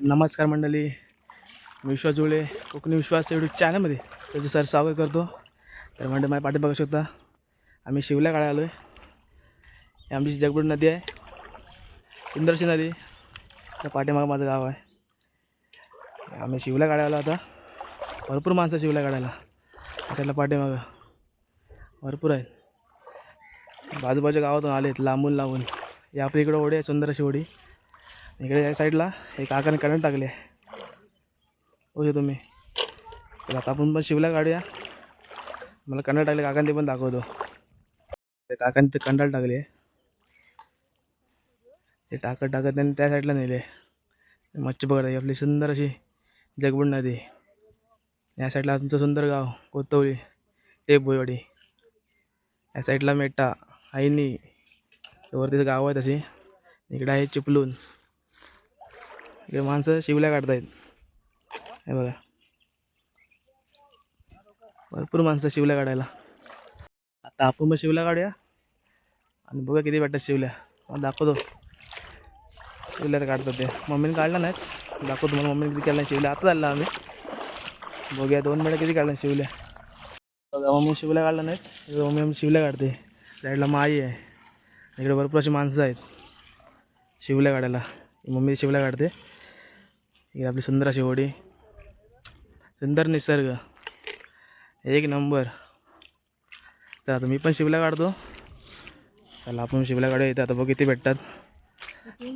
नमस्कार मंडळी विश्वास जुळे कोकणी विश्वास यूट्यूब चॅनलमध्ये त्याचे सर स्वागत करतो. तर मंडळी माझ्या पाठी बघू शकता आम्ही शिवल्या काढायला आलो आहे आमची जगबुड नदी आहे. सुंदरशी नदी त्या पाठीमागं माझं गाव आहे. आम्ही शिवल्या काढायला आता. भरपूर माणसं शिवल्या काढायला त्याला पाठीमागं भरपूर आहेत. बाजूबाजूच्या गावातून आलेत लांबून लांबून. या आपल्या इकडं ओढी आहे सुंदर अशी ओढी. इकडे या साईडला एक काकाने करंट टाकले ओके तुम्ही. तर आता आपण पण शिवला काढूया. मला कंडाल टाकले काकांनी ते पण दाखवतो. ते काकांनी ते कंडाल टाकले. ते टाकत टाकत त्यांनी त्या साईडला नेले. मच्छी पकडायची आपली सुंदर अशी जगबुड नदी. या साईडला तुमचं सुंदर गाव कोतवली ते भुईवाडी या साईडला मेटा आईनी. वरती गाव आहे तशी इकडे आहे चिपलून इकडे माणसं शिवल्या काढतायत. हे बघा. भरपूर माणसं शिवल्या काढायला. आता आपण मग शिवल्या काढूया. आणि बघा किती भेटतात शिवल्या. मग दाखवतो. शिवल्या तर काढतात ते. मम्मीने काढला नाहीत. दाखवतो मला मम्मीने किती केल्या शिवल्या. आता चालला आम्ही. बघूया दोन मिनटं किती काढल्या शिवल्या. बघा मम्मी शिवल्या काढला नाहीत. मम्मी आम्ही शिवल्या काढते. साईडला माई आहे. इकडे भरपूर अशी माणसं आहेत. शिवल्या काढायला. मम्मी शिवल्या काढते. इकडे आपली सुंदर अशी होडी सुंदर निसर्ग. एक नंबर. तर आता मी पण शिवल्या काढतो. चला आपण शिवल्या काढूया. इथे आता बघ किती भेटतात.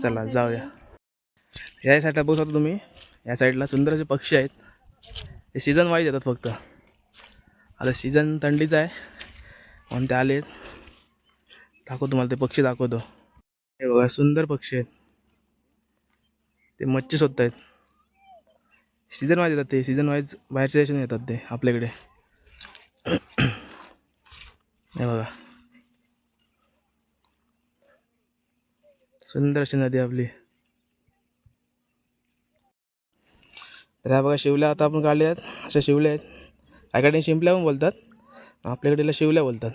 चला जाऊया. या साईडला बघू शकता तुम्ही. या साईडला सुंदर असे पक्षी आहेत. ते सीझन वाईज येतात फक्त. आता सीझन थंडीचा आहे. म्हणून ते आले दाखवतो तुम्हाला ते पक्षी दाखवतो. हे बघा सुंदर पक्षी आहेत. ते मच्छी शोधत आहेत सीझन वाईज येतात ते. सीझन वाईज बाहेरच्या देशातून येतात ते आपल्याकडे. हे बघा. सुंदर अशी नदी आपली. तर ह्या बघा शिवल्या आता आपण काढल्या आहेत. अशा शिवल्या आहेत. काय काय शिंपल्या पण बोलतात. आपल्याकडे शिवल्या बोलतात.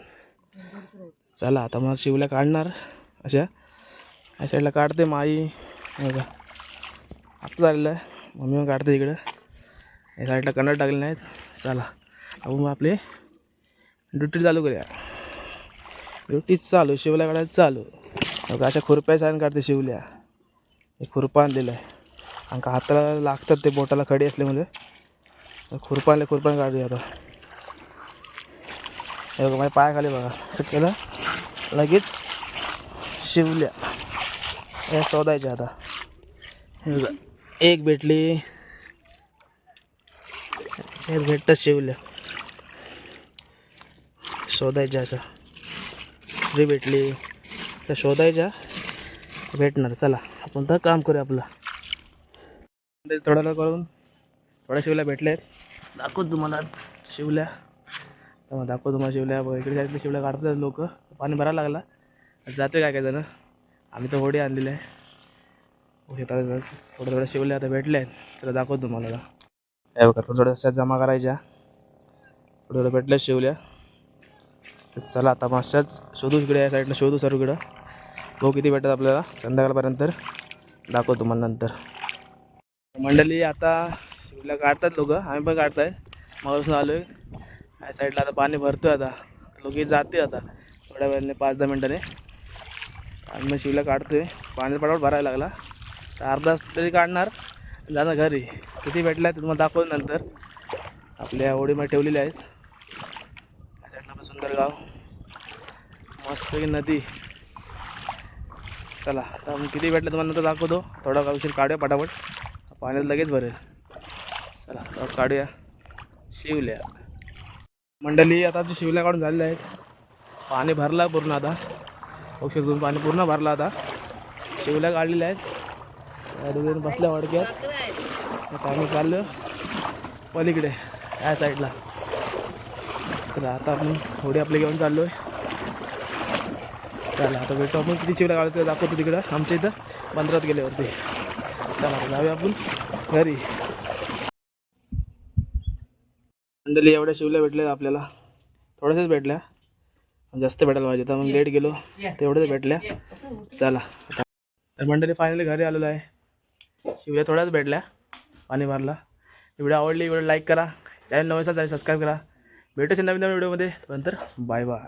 चला आता मला शिवल्या काढणार. अशा. या साईडला काढते माई. हे बघा. आता झालेलं आहे. मम्मी मग काढते इकडं. या साईडला कन्नड टाकले नाहीत. चला. आपण मग आपली ड्युटी चालू करूया. ड्युटीच चालू शिवल्या काढायला चालू. बघा अशा खुरप्या सायन काढते शिवल्या. एक खुरपा आणलेलं आहे. आणि का हाताला लागतात ते बोटाला खडी असल्यामुळे. खुरपा आणले खुरपा काढूया आता. हे बघा माझ्या पायाखाली बघा. असं केलं लगेच शिवल्या. हे शोधायच्या आता. हे एक भेटली. हे भेटतात शिवल्या शोधायच्या असं. दुसरी भेटली. तर शोधायच्या. भेटणार. चला आपण तर काम करूया आपलं. ते करून थोड्या शिवल्या भेटल्या आहेत दाखवतो तुम्हाला शिवल्या. तर मग दाखवतो तुम्हाला शिवल्या. इकडे साईडला शिवल्या काढतात लोक. पाणी भरायला लागला. जाते काय काय जण. आम्ही तर होडी आणलेली आहे. हो, शेतात थोडं थोडं शिवल्या आता भेटले आहेत. चला दाखवतो तुम्हाला काय बघा थोडं थोडं थोड्या जमा करायच्या. थोडं थोडं भेटल्या शिवल्या. तर चला आता मग शोधू इकडे या साईडला शोधू सर्व इकडं. तो किती भेटतात आपल्याला संध्याकाळपर्यंत. दाखवतो तुम्हाला नंतर. मंडळी आता शिवल्या काढतात लोक. आम्ही पण काढताय. मग आलो आहे या साईडला आता पाणी भरतोय आता. लोक जाते आता. थोड्या वेळाने पाच दहा मिनटाने. आणि मग शिवल्या काढतोय. पाणी पडावर भरायला लागला. तर अर्धा तरी काढणार. जाणार घरी. किती भेटल्या ते तुम्हाला दाखवून नंतर. आपल्या होडीमध्ये ठेवलेल्या आहेत. या साईडला पण सुंदर गाव. मस्त की नदी. चला आता मग किती भेटलं तुम्हाला नंतर दाखवतो. थोडा का उशीर काढूया पटापट. पाण्यात लगेच भरेल. चला काढूया. शिवल्या. मंडळी आता आमच्या शिवल्या काढून झालेलं आहेत. पाणी भरला पूर्ण आता. औषध पाणी पूर्ण भरला आता. शिवल्या काढलेल्या आहेत. या बसल्या वडक्यात. आता आम्ही चाललो पलीकडे या साईडला. तर आता आपण थोडी आपले घेऊन चाललो आहे चला आता भेटू आपण. किती शिवल्या काढतो दाखवतो तिकडं. आमच्या इथं बंदरात गेल्यावरती. चला जाऊया आपण घरी. मंडळी एवढ्या शिवल्या भेटल्या आपल्याला. थोड्याशाच भेटल्या. जास्त भेटायला पाहिजे तर मग लेट गेलो. तेवढ्याच भेटल्या. चला तर मंडळी फायनली घरी आलेलो आहे. शिवल्या थोड्याच भेटल्या. पाणी मारला. व्हिडिओ आवडली व्हिडिओ लाईक करा. चॅनल नवीन असेल सबस्क्राईब करा. भेटूच नवीन नवीन व्हिडिओमध्ये. नंतर बाय बाय